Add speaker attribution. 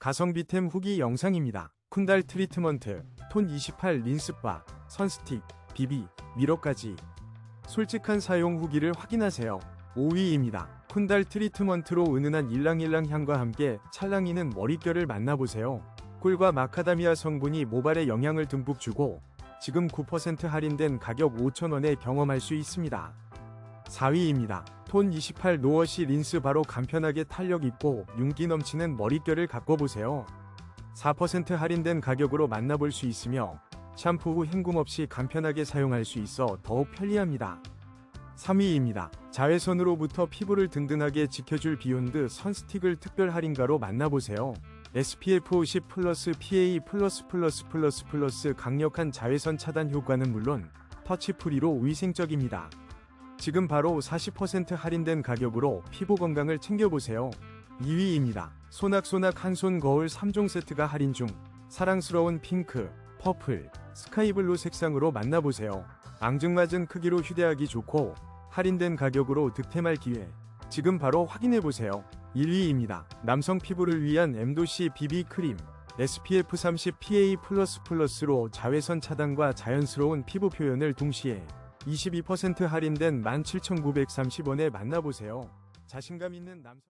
Speaker 1: 가성비템 후기 영상입니다. 쿤달 트리트먼트, 톤 28 린스바, 선스틱, 비비, 미러까지 솔직한 사용 후기를 확인하세요. 5위입니다. 쿤달 트리트먼트로 은은한 일랑일랑 향과 함께 찰랑이는 머릿결을 만나보세요. 꿀과 마카다미아 성분이 모발에 영향을 듬뿍 주고 지금 9% 할인된 가격 5,000원에 경험할 수 있습니다. 4위입니다. 톤 28 노워시 린스 바로 간편하게 탄력 있고 윤기 넘치는 머릿결을 가꿔보세요. 4% 할인된 가격으로 만나볼 수 있으며 샴푸 후 헹굼 없이 간편하게 사용할 수 있어 더욱 편리합니다. 3위입니다. 자외선으로부터 피부를 든든하게 지켜줄 비욘드 선스틱을 특별 할인가로 만나보세요. SPF 50 플러스 PA 플러스 플러스 플러스 플러스 강력한 자외선 차단 효과는 물론 터치프리로 위생적입니다. 지금 바로 40% 할인된 가격으로 피부 건강을 챙겨보세요. 2위입니다. 소낙소낙 한손 거울 3종 세트가 할인 중 사랑스러운 핑크, 퍼플, 스카이블루 색상으로 만나보세요. 앙증맞은 크기로 휴대하기 좋고 할인된 가격으로 득템할 기회. 지금 바로 확인해보세요. 1위입니다. 남성 피부를 위한 엠도시 BB 크림 SPF 30 PA++로 자외선 차단과 자연스러운 피부 표현을 동시에 22% 할인된 17,930원에 만나보세요. 자신감 있는 남성